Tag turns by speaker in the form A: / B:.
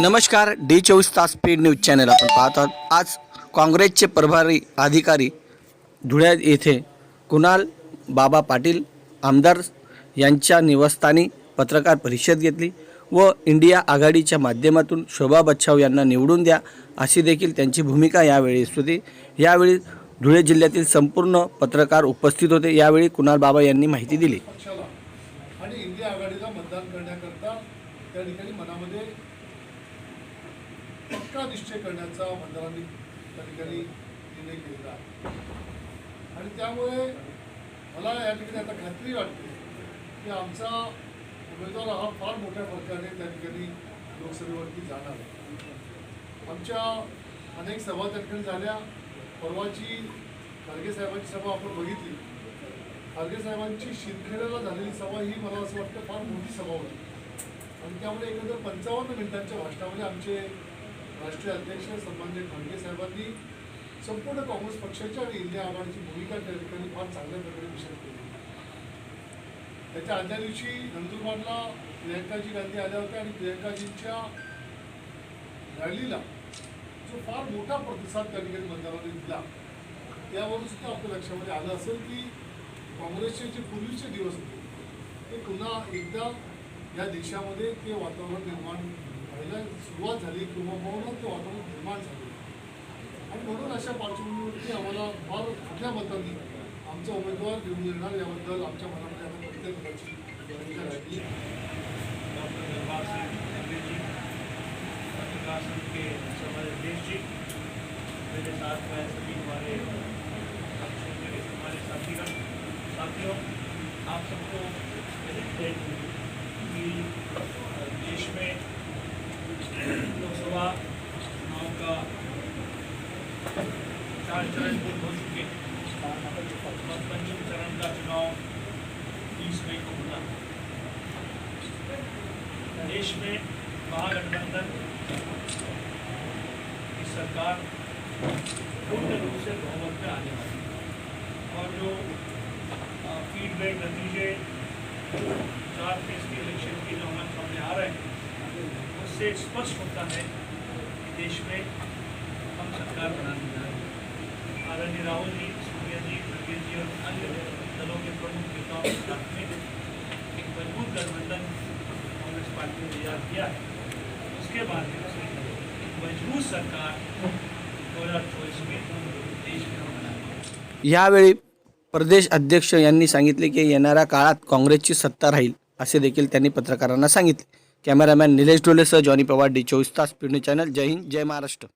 A: नमस्कार डी चोवीस तास स्पीड न्यूज चॅनल आपण पाहत आहोत. आज काँग्रेसचे प्रभारी अधिकारी धुळ्यात येथे कुणाल बाबा पाटील आमदार यांच्या निवासस्थानी पत्रकार परिषद घेतली व इंडिया आघाडीच्या माध्यमातून शोभा बच्छाव यांना निवडून द्या अशी देखील त्यांची भूमिका यावेळी होती. यावेळी धुळे जिल्ह्यातील संपूर्ण पत्रकार उपस्थित होते. यावेळी कुणाल बाबा यांनी माहिती दिली.
B: आणि इंडिया आघाडीला मतदान करण्याकरता त्या ठिकाणी मनामध्ये पक्का निश्चय करण्याचा मंडळांनी त्या ठिकाणी निर्णय केलेला आहे. आणि त्यामुळे मला या ठिकाणी आता खात्री वाटते की आमचा उमेदवार हा फार मोठ्या फरकाने त्या ठिकाणी लोकसभेवरती जाणार आहे. आमच्या अनेक सभा त्या ठिकाणी झाल्या. परवाची खारगे साहेबांची सभा आपण बघितली. खारगे साहेबांची शिंदखेड्याला झालेली सभा ही मला असं वाटतं फार मोठी सभा होती. आणि त्यामुळे एकंदर पंचावन्न मिनिटांच्या भाषणामध्ये आमचे राष्ट्रीय अध्यक्ष सन्मान्य खांडगे साहेबांनी संपूर्ण काँग्रेस पक्षाची आणि इंडिया आघाडीची भूमिका त्या ठिकाणी फार चांगल्या प्रकारे विषय केली. त्याच्या आदल्या दिवशी नंदुरबारला प्रियंकाजी गांधी आल्या होत्या आणि प्रियंकाजींच्या रॅलीला जो फार मोठा प्रतिसाद त्या ठिकाणी मतदारांनी दिला त्यावरून सुद्धा आपल्या लक्षामध्ये आलं असेल की काँग्रेसचे जे पूर्वीचे दिवस होते ते पुन्हा एकदा या देशामध्ये ते वातावरण निर्माण व्हायला सुरुवात झाली किंवा म्हणून ते वातावरण निर्माण झाले. आणि म्हणून अशा पार्श्वभूमीवरती आम्हाला फार कुठल्या मतांनी आमचा उमेदवार निवडून येणार याबद्दल आमच्या मनामध्ये आता कोणत्याही प्रकारची भूमिका राहिली.
C: डॉक्टर दरबार जी पत्रकार संघ के सभापति जी मेरे साथ में सभी हमारे हमारे साथीगण साथियों आप सबको चार चरण पूर्ण हो चुके हैं। पंचम चरण का चुनाव तीस मई को होना। देश में महागठबंधन की सरकार पूर्ण रूप से बहुमत में आने वाली और जो फीडबैक नतीजे, चार फ़ेज़ के इलेक्शन के जो हमारे सामने आ रहे हैं, उससे स्पष्ट होता है कि देश में हम सरकार बनाने जा रहे हैं आदरणीय राहुल जी सोनिया जी खड़गे जी और अन्य दलों के प्रमुख नेताओं के साथ में एक मज़बूत गठबंधन कांग्रेस पार्टी ने तैयार किया है। उसके से एक मज़बूत सरकार दो हज़ार चौबीस में देश में
A: यावेळी प्रदेश अध्यक्ष यांनी सांगितले की येणाऱ्या काळात काँग्रेसची सत्ता राहील, असे देखील त्यांनी पत्रकारांना सांगितले. कॅमेरामॅन निलेश डोलेसह जॉनी पवार, डी चोवीस तास पिढणी चॅनल, जय हिंद, जय महाराष्ट्र.